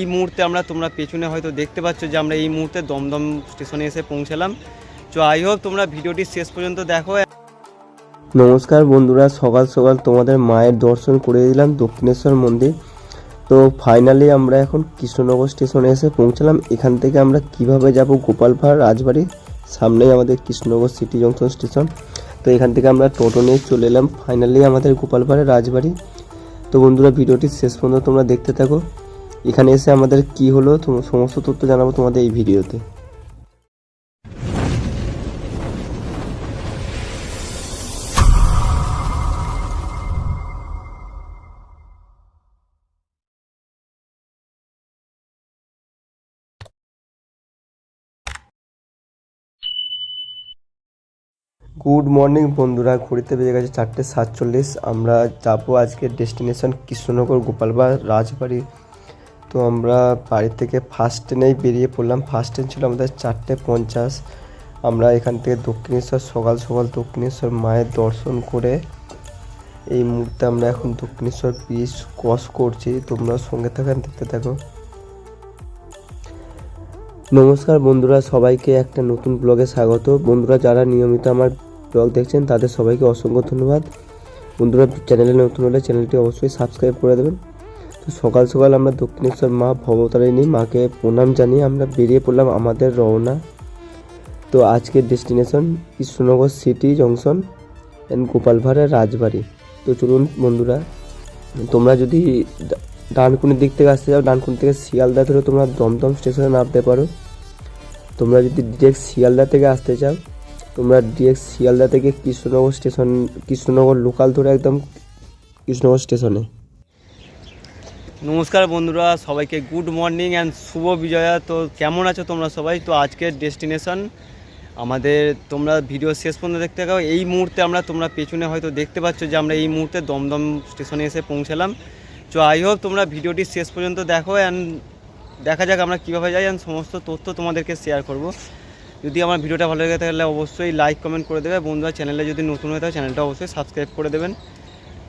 এই মুহূর্তে আমরা তোমরা পেছনে হয়তো দেখতে পাচ্ছ যে আমরা এই মুহূর্তে দমদম স্টেশনে এসে পৌঁছালাম। তো আই হোপ তোমরা ভিডিওটি শেষ পর্যন্ত দেখো। নমস্কার বন্ধুরা, সকাল সকাল তোমাদের মায়ের দর্শন করে দিলাম দক্ষিণেশ্বর মন্দির। তো ফাইনালি আমরা এখন কৃষ্ণনগর স্টেশনে এসে পৌঁছালাম। এখান থেকে আমরা কীভাবে যাব গোপালপাড় রাজবাড়ি সামনেই আমাদের কৃষ্ণনগর সিটি জংশন স্টেশন। তো এখান থেকে আমরা টোটো নিয়ে চলে এলাম। ফাইনালি আমাদের গোপালপাড়ের রাজবাড়ি। তো বন্ধুরা, ভিডিওটি শেষ পর্যন্ত তোমরা দেখতে থাকো। এখানে এসে আমাদের কি হলো সমস্ত তথ্য জানাব তোমাদের এই ভিডিওতে। গুড মর্নিং বন্ধুরা। ঘড়িতে বেজে গেছে চারটে সাতচল্লিশ। আমরা যাব আজকে ডেস্টিনেশন কৃষ্ণনগর গোপালবার রাজবাড়ি তো আমরা বাড়ি থেকে ফার্স্ট ট্রেনেই বেরিয়ে পড়লাম। ফার্স্ট ট্রেন ছিল আমাদের চারটে পঞ্চাশ। আমরা এখান থেকে দক্ষিণেশ্বর, সকাল সকাল দক্ষিণেশ্বর মায়ের দর্শন করে এই মুহূর্তে আমরা এখন দক্ষিণেশ্বর ব্রিজ ক্রস করছি। তোমরা সঙ্গে থাকেন দেখতে থাকো। নমস্কার বন্ধুরা, সবাইকে একটা নতুন ব্লগে স্বাগত। বন্ধুরা, যারা নিয়মিত আমার ব্লগ দেখছেন, তাদের সবাইকে অসংখ্য ধন্যবাদ। বন্ধুরা, চ্যানেলে নতুন হলে চ্যানেলটি অবশ্যই সাবস্ক্রাইব করে দেবেন। তো সকাল সকাল আমরা দক্ষিণেশ্বর মা ভবতারিণী মাকে প্রণাম জানিয়ে আমরা বেরিয়ে পড়লাম আমাদের রওনা। তো আজকের destination Krishnanagar city junction and গোপালভাড়ের রাজবাড়ি। তো চলুন বন্ধুরা, তোমরা যদি ডানকুনির দিক থেকে আসতে যাও ডানকুনি থেকে শিয়ালদা ধরে তোমরা দমদম স্টেশনে নামতে পারো। তোমরা যদি ডিরেক্ট শিয়ালদা থেকে আসতে চাও, তোমরা ডিরেক্ট শিয়ালদা থেকে কৃষ্ণনগর স্টেশন কৃষ্ণনগর লোকাল ধরে একদম কৃষ্ণনগর স্টেশনে নমস্কার বন্ধুরা, সবাইকে গুড মর্নিং অ্যান্ড শুভ বিজয়া। তো কেমন আছো তোমরা সবাই? তো আজকের ডেস্টিনেশন আমাদের তোমরা ভিডিও শেষ পর্যন্ত দেখতে থাকো। এই মুহূর্তে আমরা তোমরা পেছনে হয়তো দেখতে পাচ্ছ যে আমরা এই মুহূর্তে দমদম স্টেশনে এসে পৌঁছালাম। তো আই হোপ তোমরা ভিডিওটি শেষ পর্যন্ত দেখো অ্যান্ড দেখা যাক আমরা কীভাবে যাই অ্যান্ড সমস্ত তথ্য তোমাদেরকে শেয়ার করব। যদি আমার ভিডিওটা ভালো লেগে থাকলে অবশ্যই লাইক কমেন্ট করে দেবে। বন্ধুরা চ্যানেলে যদি নতুন হয়ে থাকে চ্যানেলটা অবশ্যই সাবস্ক্রাইব করে দেবেন।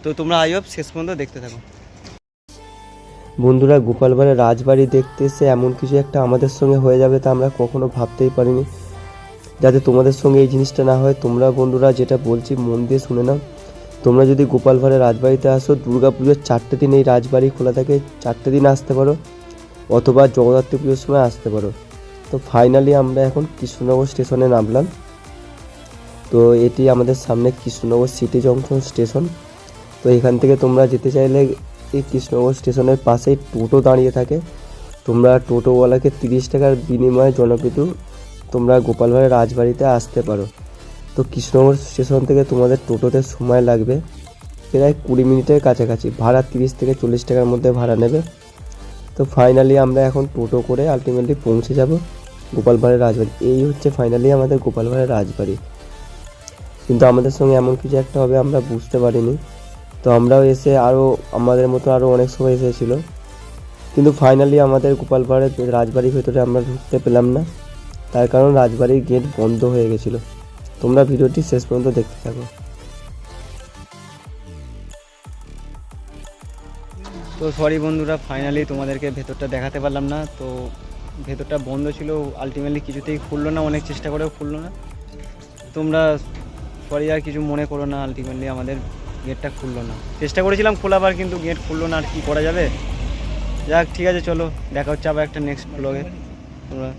তো তোমরা আই হোপ শেষ পর্যন্ত দেখতে থাকো। বন্ধুরা গোপালবাড়ের রাজবাড়ি দেখতে এসে এমন কিছু একটা আমাদের সঙ্গে হয়ে যাবে তা আমরা কখনো ভাবতেই পারিনি। যাতে তোমাদের সঙ্গে এই জিনিসটা না হয়, তোমরা বন্ধুরা যেটা বলছি মন দিয়ে শুনে নাও। তোমরা যদি গোপালভাড়ের রাজবাড়িতে আসো দুর্গা পুজোর চারটে দিন এই রাজবাড়ি খোলা থাকে, চারটে দিন আসতে পারো, অথবা জগদ্ধাত্রী পুজোর সময় আসতে পারো। তো ফাইনালি আমরা এখন কৃষ্ণনগর স্টেশনে নামলাম। তো এটি আমাদের সামনে কৃষ্ণনগর সিটি জংশন স্টেশন তো এখান থেকে তোমরা যেতে চাইলে এই কৃষ্ণনগর স্টেশনের পাশেই টোটো দাঁড়িয়ে থাকে। তোমরা টোটোওয়ালাকে তিরিশ টাকার বিনিময়ে জনপিটু তোমরা গোপালভাড়ের রাজবাড়িতে আসতে পারো। তো কৃষ্ণনগর স্টেশন থেকে তোমাদের টোটোতে সময় লাগবে প্রায় কুড়ি মিনিটের কাছাকাছি। ভাড়া তিরিশ থেকে চল্লিশ টাকার মধ্যে ভাড়া নেবে। তো ফাইনালি আমরা এখন টোটো করে আলটিমেটলি পৌঁছে যাব গোপালভাড়ের রাজবাড়ি। এই হচ্ছে ফাইনালি আমাদের গোপালভাড়ের রাজবাড়ি। কিন্তু আমাদের সঙ্গে এমন কিছু একটা হবে আমরা বুঝতে পারিনি। তো আমরাও এসে আরও আমাদের মতো আরও অনেক সময় এসেছিল। কিন্তু ফাইনালি আমাদের গোপালপাড়ের রাজবাড়ির ভেতরে আমরা ঢুকতে পেলাম না। তার কারণ রাজবাড়ির গেট বন্ধ হয়ে গেছিল। তোমরা ভিডিওটি শেষ পর্যন্ত দেখতে থাকো। তো সরি বন্ধুরা ফাইনালি তোমাদেরকে ভেতরটা দেখাতে পারলাম না। তো ভেতরটা বন্ধ ছিল আলটিমেটলি কিছুতেই খুললো না, অনেক চেষ্টা করেও খুললো না। তোমরা সরি আর কিছু মনে করো না আলটিমেটলি আমাদের গেটটা খুললো না। চেষ্টা করেছিলাম খোলাবার, কিন্তু গেট খুললো না আর কি করা যাবে? যাক, ঠিক আছে, চলো, দেখা হচ্ছে আবার একটা নেক্সট ব্লগে তোমরা